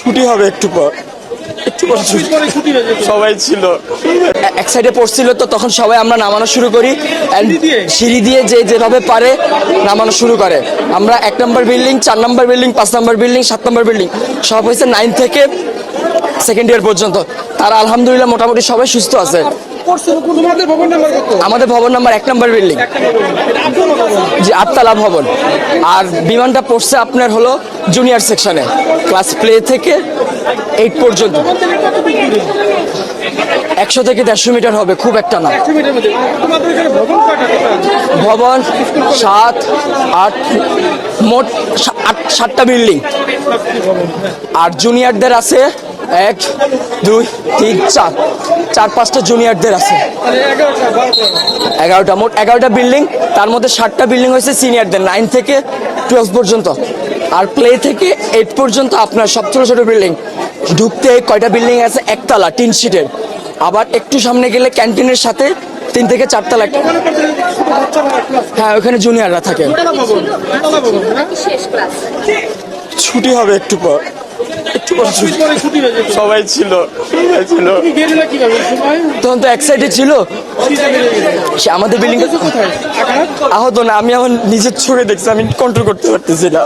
ছুটি হবে একটু পর। একটু পর সবাই ছিল। এক সাইডে পড়ছিল তো তখন সবাই আমরা নামানো শুরু করি। And সিঁড়ি দিয়ে? যে যেভাবে পারে নামানো শুরু করে। আমরা এক নম্বর বিল্ডিং চার নম্বর বিল্ডিং পাঁচ নম্বর বিল্ডিং সাত নম্বর বিল্ডিং সব হয়েছে নাইন থেকে সেকেন্ড ইয়ার পর্যন্ত। তারা আলহামদুলিল্লাহ মোটামুটি সবাই সুস্থ আছে। তোমাদের ভবন নাম্বার কত? আমাদের ভবন নাম্বার এক নম্বর বিল্ডিং যে আটতলা ভবন। আর বিমানটা পড়ছে আপনার হলো জুনিয়র সেকশনে ক্লাস প্লে থেকে এইট পর্যন্ত। একশো থেকে দেড়শো মিটার হবে, খুব একটা না। ভবন সাত, আট, মোট আট, সাতটা বিল্ডিং আর জুনিয়রদের আছে এক, দুই, তিন, চার। চার, পাঁচটা জুনিয়রদের আছে। এগারোটা, মোট এগারোটা বিল্ডিং তার মধ্যে ষাটটা বিল্ডিং হয়েছে সিনিয়রদের নাইন থেকে টুয়েলভ পর্যন্ত। আর প্লে থেকে এইট পর্যন্ত আপনার সব ছোটো ছোটো বিল্ডিং ঢুকতে কয়টা বিল্ডিং আছে? একতলা তিন সিটের আবার একটু সামনে গেলে ক্যান্টিনের সাথে তিন থেকে চারতলা হ্যাঁ ওখানে জুনিয়ররা থাকে। ছুটি হবে একটু পর। সবাই ছিল ছিল। তখন তো এক সাইডে ছিল। সে আমাদের বিল্ডিং আহত না, আমি আমার নিজের ছুড়ে দেখছি, আমি কন্ট্রোল করতে পারতেছি না।